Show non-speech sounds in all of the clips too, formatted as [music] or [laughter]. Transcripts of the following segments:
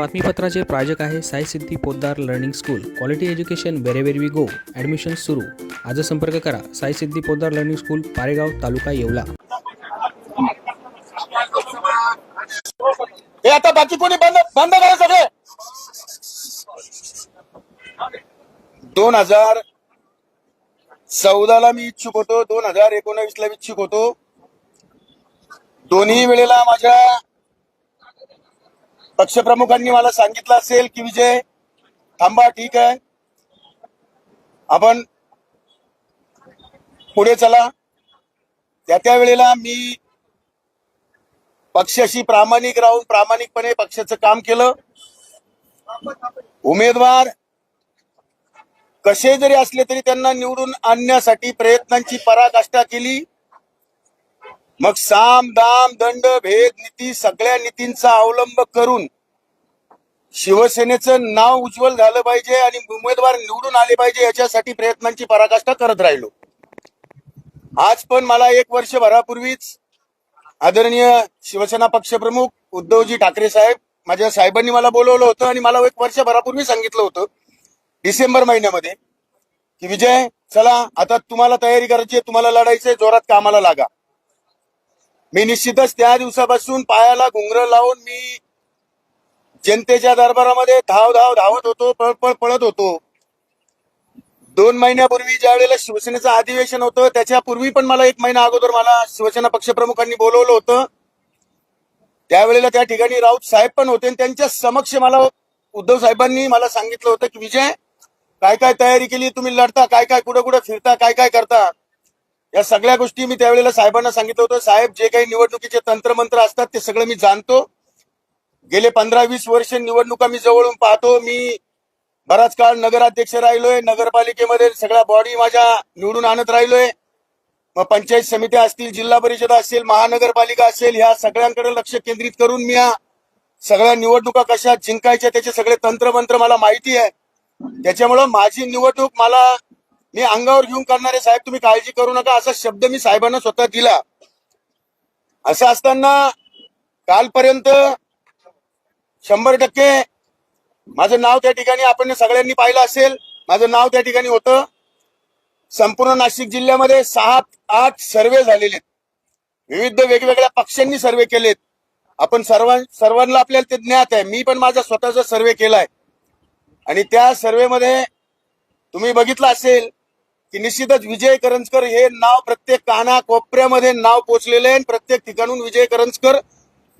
बातमीपत्राचे प्रायोजक आहे Sai Siddhi Poddar learning school. Quality education wherever we go admission सुरू. आज संपर्क करा. Sai Siddhi Poddar learning school Paregaon taluka Yeola. हे आता बाकी कोणी बंद बंद करा सगळे. दोन हजार चौदाला मी इच्छुक होतो. दोन हजार एकोणावीसला इच्छुक होतो. दोन्ही वेळेला माझ्या पक्षप्रमुखांनी मला सांगितलं असेल की विजय थांबा ठीक आहे. आपण पुढे चला. त्या त्या वेळेला मी पक्षाशी प्रामाणिक राहून प्रामाणिकपणे पक्षाचं काम केलं. उमेदवार कसे जरी असले तरी त्यांना निवडून आणण्यासाठी प्रयत्नांची पराकाष्ठा केली. मग साम दाम दंड भेद नीती सगळ्या नीतींचा अवलंब करून शिवसेनेचं नाव उज्ज्वल झालं पाहिजे आणि उमेदवार निवडून आले पाहिजे याच्यासाठी प्रयत्नांची पराकाष्ठा करत राहिलो. आज पण मला एक वर्षभरापूर्वीच आदरणीय शिवसेना पक्षप्रमुख उद्धवजी ठाकरे साहेब माझ्या साहेबांनी मला बोलवलं होतं आणि मला एक वर्षभरापूर्वी सांगितलं होतं डिसेंबर महिन्यामध्ये की विजय चला आता तुम्हाला तयारी करायची आहे तुम्हाला लढायचंय जोरात कामाला लागा. मी निश्चितच त्या दिवसापासून पायाला घुंगर लावून मी जनतेच्या दरबारामध्ये धाव धाव धावत होतो पळ पळ पळत होतो. दोन महिन्यापूर्वी ज्या वेळेला शिवसेनेचं अधिवेशन होतं त्याच्यापूर्वी पण मला एक महिना अगोदर मला शिवसेना पक्षप्रमुखांनी बोलवलं होतं. त्यावेळेला त्या ठिकाणी राऊत साहेब पण होते आणि त्यांच्या समक्ष मला उद्धव साहेबांनी मला सांगितलं होतं की विजय काय काय तयारी केली? तुम्ही लढता काय काय कुठं कुठं फिरता काय काय करता? या सगळ्या गोष्टी मी त्यावेळेला साहेबांना सांगितलं होतं. साहेब जे काही निवडणुकीचे तंत्रमंत्र असतात ते सगळं मी जाणतो. गेले पंधरा वीस वर्ष निवडणुका मी जवळून पाहतो. मी बराच काळ नगराध्यक्ष राहिलोय. नगरपालिकेमध्ये सगळ्या बॉडी माझ्या निवडून आणत राहिलोय. मग पंचायत समित्या असतील जिल्हा परिषद असेल महानगरपालिका असेल ह्या सगळ्यांकडे लक्ष केंद्रित करून मी या सगळ्या निवडणुका कशा जिंकायच्या त्याचे सगळे तंत्रमंत्र मला माहिती आहे. त्याच्यामुळं माझी निवडणूक मला मी अंगावर घेऊन करणारे साहेब तुम्ही काळजी करू नका. असा शब्द मी साहेबांना स्वतः दिला. असं असताना कालपर्यंत शंभर टक्के. माझं नाव त्या ठिकाणी आपण सगळ्यांनी पाहिलं असेल. माझं नाव त्या ठिकाणी होतं. संपूर्ण नाशिक जिल्ह्यामध्ये सहा आठ सर्वे झालेले आहेत. विविध वेगवेगळ्या पक्षांनी सर्वे केलेत. आपण सर्वां सर्वांना आपल्याला ते ज्ञात आहे. मी पण माझा स्वतःचा सर्वे केलाय. आणि त्या सर्वेमध्ये तुम्ही बघितलं असेल की निश्चितच विजय करंजकर हे नाव प्रत्येक काना कोपऱ्यामध्ये नाव पोचलेलं आहे आणि प्रत्येक ठिकाणून विजय करंजकर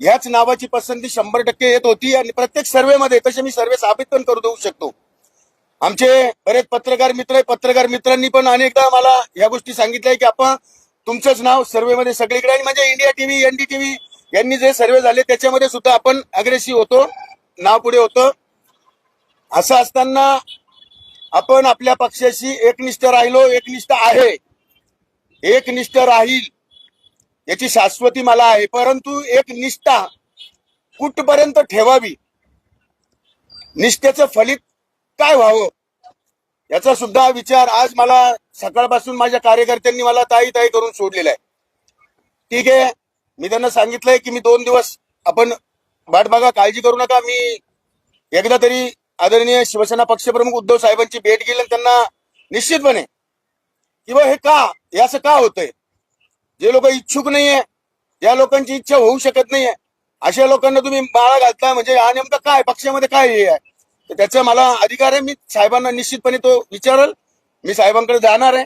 ह्याच नावाची पसंती शंभर टक्के येत होती आणि प्रत्येक सर्वेमध्ये तसे मी सर्वे साबित पण करू देऊ शकतो. आमचे बरेच पत्रकार मित्र पत्रकार मित्रांनी पण अनेकदा मला या गोष्टी सांगितल्या की आपण तुमचंच नाव सर्वेमध्ये सगळीकडे आणि म्हणजे इंडिया टीव्ही एनडी टीव्ही यांनी जे सर्वे झाले त्याच्यामध्ये सुद्धा आपण अग्रेसिव्ह होतो नाव पुढे होतं. असं असताना आपण आपल्या पक्षाशी एकनिष्ठ राहिलो एकनिष्ठ आहे. एकनिष्ठ राहील. याची शाश्वती मला आहे. परंतु एक निष्ठा कुठपर्यंत ठेवावी? निष्ठेचं फलित काय व्हावं? याचा सुद्धा विचार आज मला सकाळपासून माझ्या कार्यकर्त्यांनी मला ताई ताई करून सोडलेला आहे. ठीक आहे. मी त्यांना सांगितलंय की मी दोन दिवस आपण वाट बघा काळजी करू नका. मी एकदा तरी आदरणीय शिवसेना पक्षप्रमुख उद्धव साहेबांची भेट घेईल आणि त्यांना निश्चितपणे किंवा हे का? हे असं का होतंय? जे लोक इच्छुक नाहीये या लोकांची इच्छा होऊ शकत नाहीये. अशा लोकांना तुम्ही माळा घालता म्हणजे हा नेमका काय पक्षामध्ये काय हे आहे? तर त्याचा मला अधिकार आहे मी साहेबांना निश्चितपणे तो विचारल. मी साहेबांकडे जाणार आहे.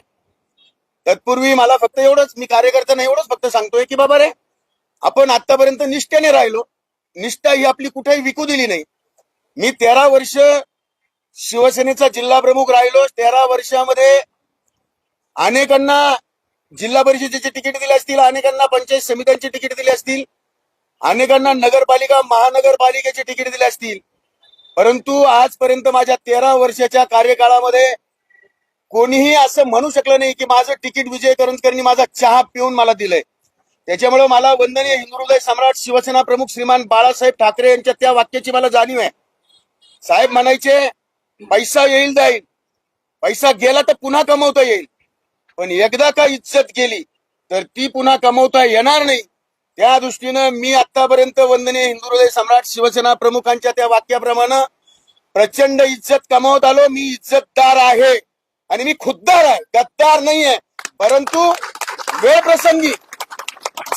तत्पूर्वी मला फक्त एवढंच मी कार्यकर्त्यांना एवढंच फक्त सांगतोय की बाबा रे आपण आतापर्यंत निष्ठेने राहिलो. निष्ठा ही आपली कुठेही विकू दिली नाही. मी तेरा वर्ष शिवसेनेचा जिल्हा प्रमुख राहिलो. तेरा वर्षामध्ये अनेकांना जिल्हा परिषदेचे तिकीट दिली असतील अनेकांना पंचायत समित्यांची तिकीट दिली असतील अनेकांना नगरपालिका महानगरपालिकेची तिकीट दिली असतील. परंतु आजपर्यंत माझ्या तेरा वर्षाच्या कार्यकाळामध्ये कोणीही असं म्हणू शकलं नाही की माझं तिकीट विजय करंजकरनी माझा चहा पिऊन मला दिलंय. त्याच्यामुळे मला वंदनीय हिंदू सम्राट शिवसेना प्रमुख श्रीमान बाळासाहेब ठाकरे यांच्या त्या वाक्याची मला जाणीव आहे. साहेब म्हणायचे पैसा येईल जाईल पैसा गेला तर पुन्हा कमवता येईल. पण एकदा का इज्जत गेली तर ती पुन्हा कमवता येणार नाही. त्या दृष्टीनं मी आतापर्यंत वंदनीय हिंदू हृदय सम्राट शिवसेना प्रमुखांच्या त्या वाक्याप्रमाणे प्रचंड इज्जत कमावत आलो. मी इज्जतदार आहे आणि मी खुद्दार आहे गद्दार नाहीये. परंतु वेळ प्रसंगी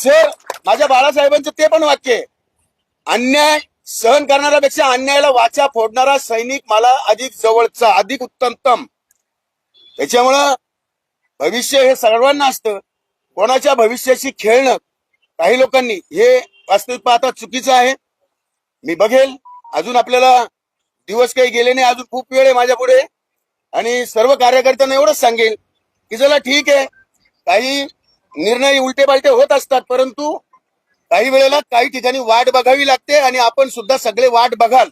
सर माझ्या बाळासाहेबांचं ते पण वाक्य आहे. अन्याय सहन करणाऱ्यापेक्षा अन्यायाला वाचा फोडणारा सैनिक मला अधिक जवळचा अधिक उत्तमतम. त्याच्यामुळं भविष्य हे सर्वांना असतं. कोणाच्या भविष्याशी खेळणं काही लोकांनी हे वास्तविक पाहता चुकीचं आहे. मी बघेल. अजून आपल्याला दिवस काही गेले नाही. अजून खूप वेळ आहे माझ्या पुढे. आणि सर्व कार्यकर्त्यांना एवढंच सांगेल की चला ठीक आहे. काही निर्णय उलटे पालटे होत असतात परंतु काही वेळेला काही ठिकाणी वाट बघावी लागते आणि आपण सुद्धा सगळे वाट बघाल.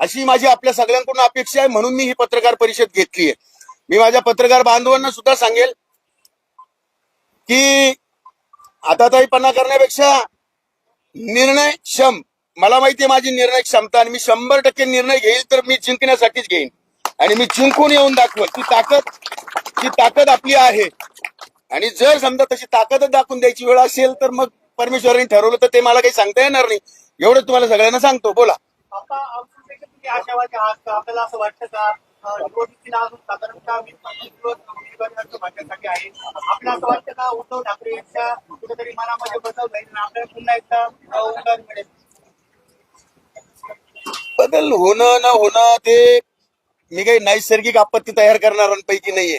अशी माझी आपल्या सगळ्यांकडून अपेक्षा आहे. म्हणून मी ही पत्रकार परिषद घेतली आहे. मी माझ्या पत्रकार बांधवांना सुद्धा सांगेल की आता ताईपणा करण्यापेक्षा निर्णय क्षम. मला माहितीये माझी निर्णय क्षमता आणि मी शंभर टक्के निर्णय घेईल तर मी जिंकण्यासाठीच घेईन. आणि मी जिंकून येऊन दाखवल. ती ताकद ती ताकद आपली आहे. आणि जर समजा तशी ताकदच दाखवून द्यायची वेळ असेल तर मग परमेश्वरांनी ठरवलं तर ते मला काही सांगता येणार नाही. एवढं तुम्हाला सगळ्यांना सांगतो. बोला. आशावादी आहात का? आपल्याला असं वाटतं का? निवडणुकीला अजून साधारणतः वीस पंचवीस दिवस उमेदवारी भाजपसाठी आहे असं वाटतं का उद्धव ठाकरे यांच्या कुठेतरी मनामध्ये बदल होईल आपल्याला पुन्हा एकदा उमेदवारी मिळेल बदल होणं न होणं ते मी काही नैसर्गिक आपत्ती तयार करणाऱ्यांपैकी नाहीये.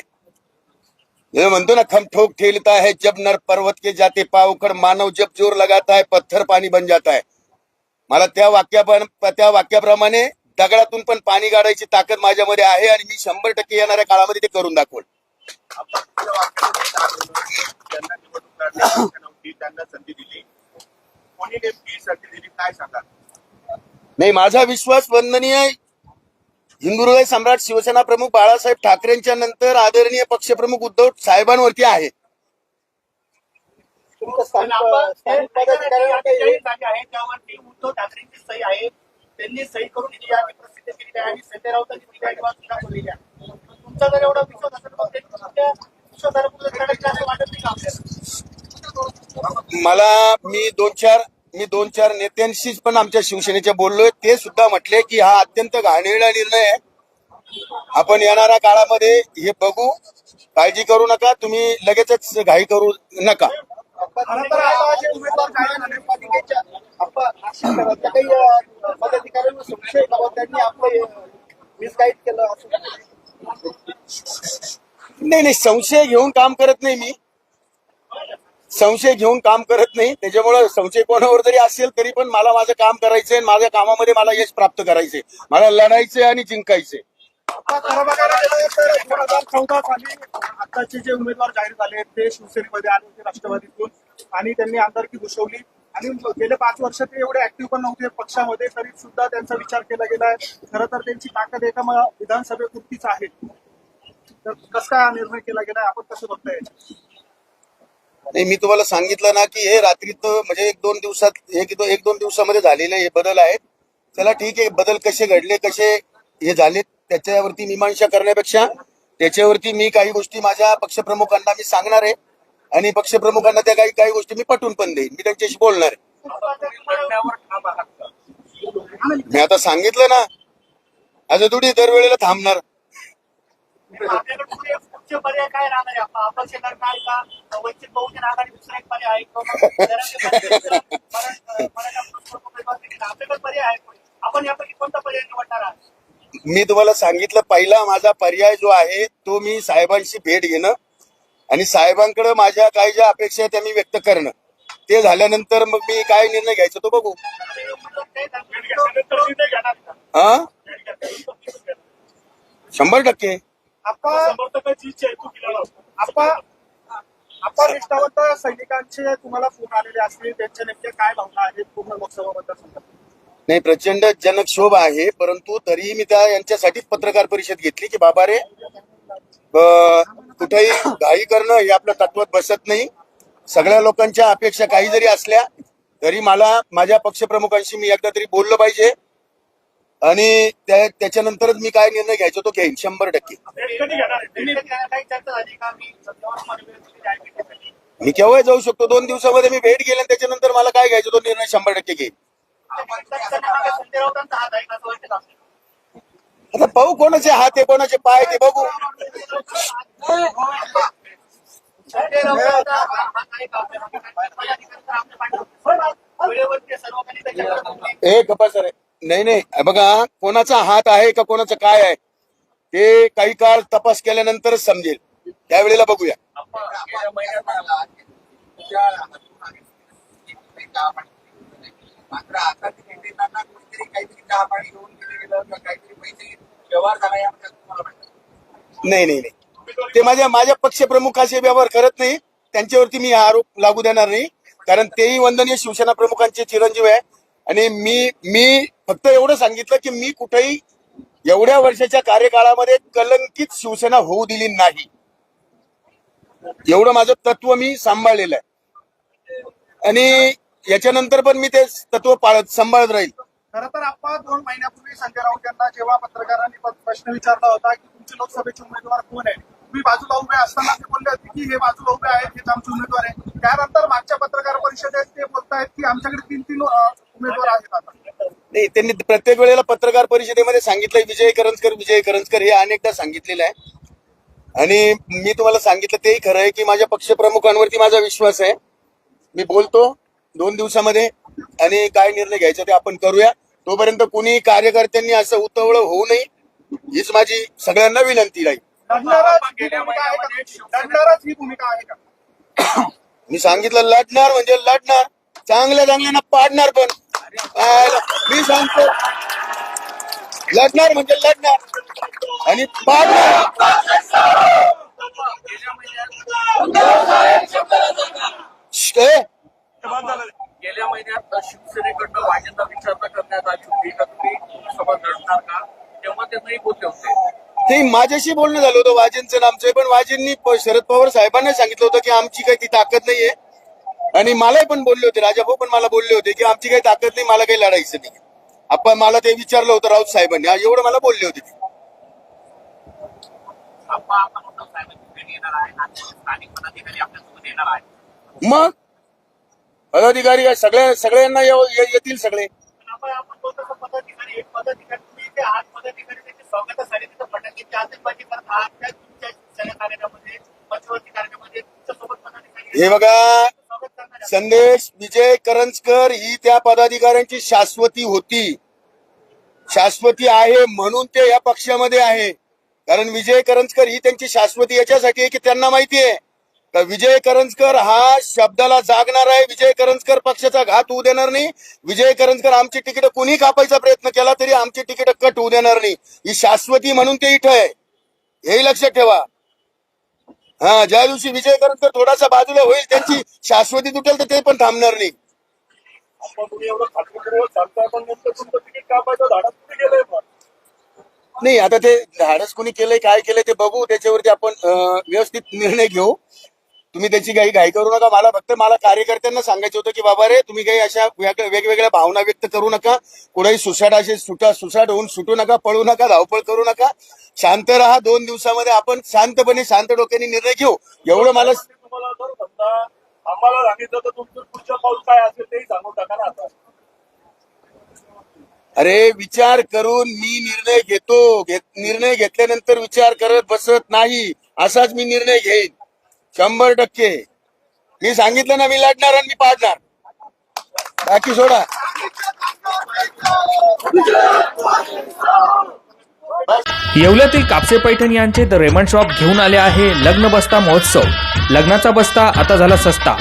म्हणतो ना खम ठोक ठेलता है जब नर पर्वत के जाते पाव मानव जब जोर लगाता है पत्थर पाणी बन जाता है. मला त्या वाक्या त्या वाक्याप्रमाणे दगडातून पण पाणी काढायची ताकद माझ्यामध्ये आहे आणि मी शंभर टक्के येणाऱ्या काळामध्ये ते करून दाखवल. नाही माझा विश्वास वंदनीय हिंदू हृदय सम्राट शिवसेना प्रमुख बाळासाहेब ठाकरेंच्या नंतर आदरणीय पक्षप्रमुख उद्धव साहेबांवरती आहे. उद्धव ठाकरेंची सही आहे त्यांनी सही करून ही यादी प्रसिद्ध केलेली आहे. आणि संजय राऊतांनी ती किंवा वाचून दाखवलेली आहे. तुमचा जर एवढा विश्वास असेल मग ते तुमच्या विश्वासाला कुठे चढायचं असं वाटत नाही का आपल्याला? मला मी दोन चार मी दोन चार नेत्यांशीच पण आमच्या शिवसेनेच्या बोललोय. ते सुद्धा म्हटले की हा अत्यंत घाणेरडा निर्णय आहे. आपण येणाऱ्या काळामध्ये हे बघू. काळजी करू नका. तुम्ही लगेचच घाई करू नका. खरं आता जे उमेदवार काय झाले पालिकेच्या आपण काही पदाधिकाऱ्यांना संशय बाबा त्यांनी आपलं मिसगाईड केलं असं. नाही नाही संशय घेऊन काम करत नाही मी. संशय घेऊन काम करत नाही. त्याच्यामुळे संशय कोणावर जरी असेल तरी पण मला माझं काम करायचंय माझ्या कामामध्ये मला यश प्राप्त करायचंय. मला लढायचंय आणि जिंकायचंय. दोन हजार चौदा साली आताचे जे उमेदवार जाहीर झाले ते शिवसेनेमध्ये आले होते राष्ट्रवादीतून. आणि त्यांनी आमदारकी घुसवली आणि गेले पाच वर्ष ते एवढे ऍक्टिव्ह पण नव्हते पक्षामध्ये तरी सुद्धा त्यांचा विचार केला गेलाय. खरं तर त्यांची ताकद एका विधानसभेपुरतीच आहे. तर कसं काय हा निर्णय केला गेलाय? आपण कसं बघताय नाही मी तुम्हाला सांगितलं ना की हे रात्रीत म्हणजे एक दोन दिवसात एक एक दोन दिवसामध्ये झालेले हे बदल आहेत. चला ठीक आहे बदल कसे घडले कसे हे झालेत त्याच्यावरती मीमांसा करण्यापेक्षा त्याच्यावरती मी काही गोष्टी माझ्या पक्षप्रमुखांना मी सांगणार आहे. आणि पक्षप्रमुखांना त्या काही काही गोष्टी मी पटवून पण देईन. मी त्यांच्याशी बोलणार आहे. मी आता सांगितलं ना असं थोडी दरवेळेला थांबणार. पर्याय काय राहणार आहे आपण यापैकी कोणता पर्याय निवडणार आहात? मी तुम्हाला सांगितलं पहिला माझा पर्याय जो आहे तो मी साहेबांशी भेट घेणं आणि साहेबांकडे माझ्या काही ज्या अपेक्षा आहेत त्या मी व्यक्त करणं. ते झाल्यानंतर मग मी काय निर्णय घ्यायचा तो बघू. हा शंभर टक्के. आपण सैनिकांचे तुम्हाला फोन आलेले असतील त्यांच्या नेमक्या काय भावना आहेत? पूर्ण लोकसभा मतदारसंघात. नाही प्रचंड जनक्षोभ आहे परंतु तरीही मी त्या यांच्यासाठीच पत्रकार परिषद घेतली की बाबा रे कुठेही घाई करणं हे आपल्या तत्वात बसत नाही. सगळ्या लोकांच्या अपेक्षा काही जरी असल्या तरी मला माझ्या पक्षप्रमुखांशी मी एकदा तरी बोललं पाहिजे. आणि त्याच्यानंतरच मी काय निर्णय घ्यायचो तो घेईन शंभर टक्के. मी केव्हा जाऊ शकतो दोन दिवसामध्ये मी भेट गेले आणि त्याच्यानंतर मला काय घ्यायचं तो निर्णय शंभर टक्के घेईन. आता पाहू कोणाचे हात आहे कोणाचे पाय ते बघू. हे गप्पा सर. नाही नाही. बघा कोणाचा हात आहे का कोणाचं काय आहे ते काही काळ तपास केल्यानंतरच समजेल. त्यावेळेला बघूया. मात्र आता ते देताना कुठेतरी काहीतरी चहा पाणी घेऊन गेले गेलं किंवा काहीतरी पैसे व्यवहार झाला यामध्ये तुम्हाला वाटतं? नाही नाही नाही. ते माझ्या माझ्या पक्षप्रमुखाचे व्यवहार करत नाही. त्यांच्यावरती मी हा आरोप लागू देणार नाही. कारण तेही वंदनीय शिवसेना प्रमुखांचे चिरंजीव आहे. आणि मी मी फक्त एवढं सांगितलं की मी कुठेही एवढ्या वर्षाच्या कार्यकाळामध्ये कलंकित शिवसेना होऊ दिली नाही. एवढं माझं तत्व मी सांभाळलेलं आहे. आणि याच्यानंतर पण मी ते तत्व पाळत सांभाळत राहील. खरं तर आपण दोन महिन्यापूर्वी संजय राऊत यांना जेव्हा पत्रकारांनी प्रश्न विचारला होता की तुमचे लोकसभेचे उमेदवार कोण आहे तुम्ही बाजूला उभे असताना ते बोलले होते की हे बाजूला उभे आहेत हेच आमचे उमेदवार आहे त्यानंतर मागच्या पत्रकार परिषदेत ते बोलतायत की आमच्याकडे तीन तीन उमेदवार आहेत आता. नाही त्यांनी प्रत्येक वेळेला पत्रकार परिषदेमध्ये सांगितलंय विजय करंजकर विजय करंजकर हे अनेकदा सांगितलेलं आहे. आणि मी तुम्हाला सांगितलं तेही खरं आहे की माझ्या पक्षप्रमुखांवरती माझा विश्वास आहे. मी बोलतो दोन दिवसामध्ये आणि काय निर्णय घ्यायचा ते आपण करूया. तोपर्यंत कुणी कार्यकर्त्यांनी असं उतवळं होऊ नये हीच माझी सगळ्यांना विनंती राहील. लढणारच भूमिका आहे का लढणारच भूमिका आहे का? [coughs] मी सांगितलं लढणार म्हणजे लढणार. चांगल्या चांगल्याना पाडणार पण. मी सांगतो. लढणार म्हणजे लढणार. आणि पाडणार. गेल्या महिन्यात शिवसेनेकडनं वाजेंचा विचारणा करण्यात आली. होती का तुम्ही लोकसभा लढणार का? तेव्हा ते नाही बोलले होते. ते माझ्याशी बोलणं झालं होतं वाजेंचं आमचं पण वाजेंनी शरद पवार साहेबांना सांगितलं होतं की आमची काही ती ताकद नाहीये. आणि मलाही पण बोलले होते राजाभाऊ पण मला बोलले होते की आमची काही ताकद नाही मला काही लढायचं नाही. आपण मला ते विचारलं होतं राऊत साहेबांनी. हा, एवढं मला बोलले होते ते. मग? पदाधिकारी सगळ्या सगळ्यांना येतील सगळे. हे बघा. संदेश विजय करंजकर ही त्या पदाधिकाऱ्यांची शाश्वती होती. शाश्वती आहे म्हणून ते या पक्षामध्ये आहे. कारण विजय करंजकर ही त्यांची शाश्वती याच्यासाठी की त्यांना माहिती आहे. का विजय करंजकर हा शब्दाला जागणार आहे. विजय करंजकर पक्षाचा घात होऊ देणार नाही. विजय करंजकर आमची तिकीट कुणी कापायचा प्रयत्न केला तरी आमची तिकीट कट होऊ देणार नाही. ही शाश्वती म्हणून ते इथं आहे. हेही लक्षात ठेवा. हा ज्या दिवशी विजय करंजकर थोडासा बाजूला होईल त्यांची शाश्वती तुटेल तर ते पण थांबणार नाही. नाही आता ते धाडस कोणी केलंय काय केलंय ते बघू. त्याच्यावरती आपण व्यवस्थित निर्णय घेऊ. तुम्ही त्याची काही घाई करू नका. मला फक्त मला कार्यकर्त्यांना सांगायचं होतं की बाबा रे तुम्ही काही अशा वेग- वेगवेगळ्या भावना व्यक्त करू नका. कुठेही सुसाट असे सुटा सुसाट होऊन सुटू नका पळू नका धावपळ करू नका. शांत राहा दोन दिवसामध्ये. आपण शांतपणे शांत डोक्याने निर्णय घेऊ. एवढं मला आम्हाला सांगितलं तर तुमचं पुढचं पाऊल काय असेल तेही सांगून टाका ना आता. अरे विचार करून मी निर्णय घेत- निर्णय घेतल्यानंतर विचार करत बसत नाही. असाच मी निर्णय घेईन. शंभर टक्के. मी सांगितलं ना मी लढणार आणि मी पाडणार. बाकी सोडा. येवल्यातील कापसे पैठण यांचे द रेमंड शॉप घेऊन आले आहे लग्न बस्ता महोत्सव. लग्नाचा बस्ता आता झाला सस्ता.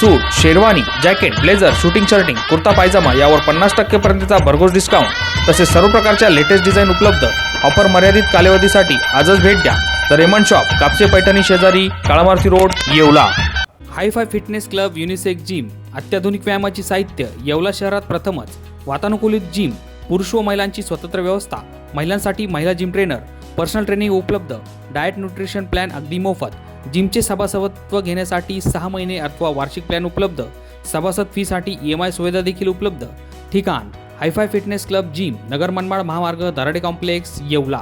Suit sherwani jacket blazer suiting shirting kurta pyjama यावर पन्नास टक्केपर्यंतचा भरघोस डिस्काउंट तसेच सर्व प्रकारच्या लेटेस्ट डिझाईन उपलब्ध. ऑफर मर्यादित कालावधीसाठी आजच भेट द्या. The Raymond shop Kapse Paithani शेजारी Kala Maruti road Yeola. Hi fi fitness club unisex gym अत्याधुनिक व्यायामाची साहित्य येवला शहरात प्रथमच. वातानुकूलित जिम पुरुष व महिलांची स्वतंत्र व्यवस्था महिलांसाठी महिला जिम ट्रेनर पर्सनल ट्रेनिंग उपलब्ध डाएट न्यूट्रिशन प्लॅन अगदी मोफत. जिमचे सभासदत्व घेण्यासाठी सहा महिने अथवा वार्षिक प्लॅन उपलब्ध. सभासद फीसाठी ई एम आय सुविधा देखील उपलब्ध. ठिकाण hi fi fitness club gym Nagar Manmad महामार्ग दराडे कॉम्प्लेक्स येवला.